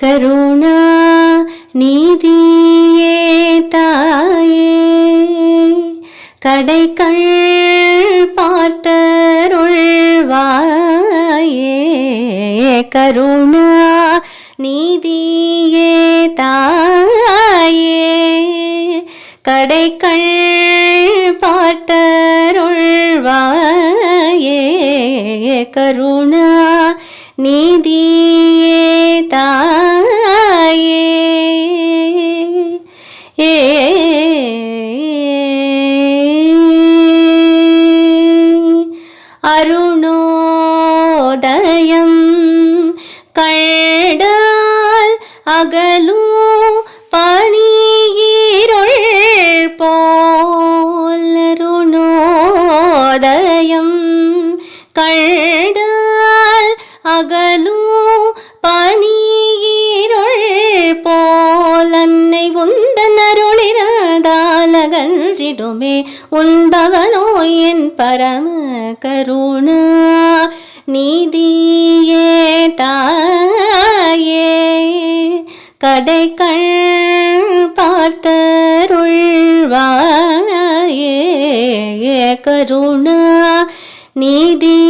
கருணா நீதியே தாயே. கடைக்கள் பார்த்தருள்வாயே. கருணா நீதியே தாயே. கடைக்கள் பார்த்தருள்வாயே. கருணா நீதியே தாயே ஏ அருணோதயம் கண்டால் அகலும் பனியிருள் போல் அருணோதயம் கண்டால் அகலும் அவனோ என் பரம கருணா. நீதியே தாயே. கடைக்கள் பார்த்தருள்வாயே. கருணா நீதி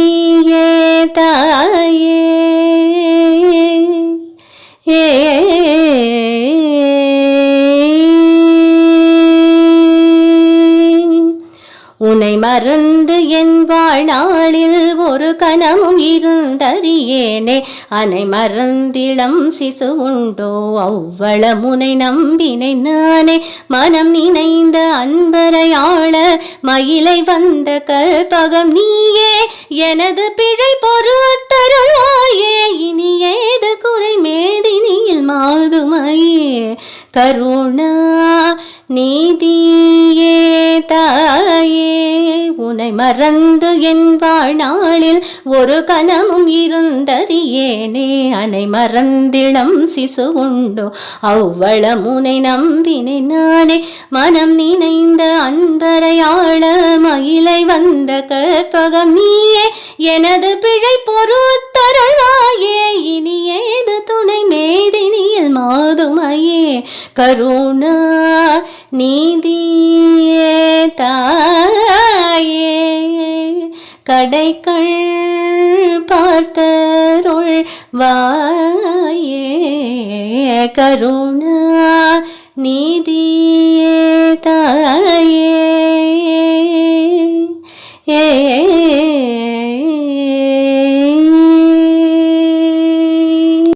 மறந்து என் வாழ்நாளில் ஒரு கணமும் இருந்தறியேனே. அனை மறந்திளம் சிசு உண்டோ? அவ்வள முனை நம்பினை நானே. மனம் நினைந்த அன்பரையாள மயிலை வந்த கற்பகம் நீயே. எனது பிழை பொறுத்தருளாயே இனி ஏது குறை? மேதினியில் மாதுமையே. கருணா நீதி மறந்து என் வாழ்நாளில் ஒரு கணமும் இருந்தறியேனே. அனை மறந்திளம் சிசு உண்டோ. அவ்வள முனை நம்பினை நானே மனம் நினைந்த அன்பரையாள மயிலை வந்த கற்பகம் நீயே. எனது பிழை பொறுத்தருள்வாயே இனி ஏது துணை மேதினியில் மாதுமையே. கருணா நீதியே தா கடைக்கள் பார்த்தருள் வாயே கருணா நீதி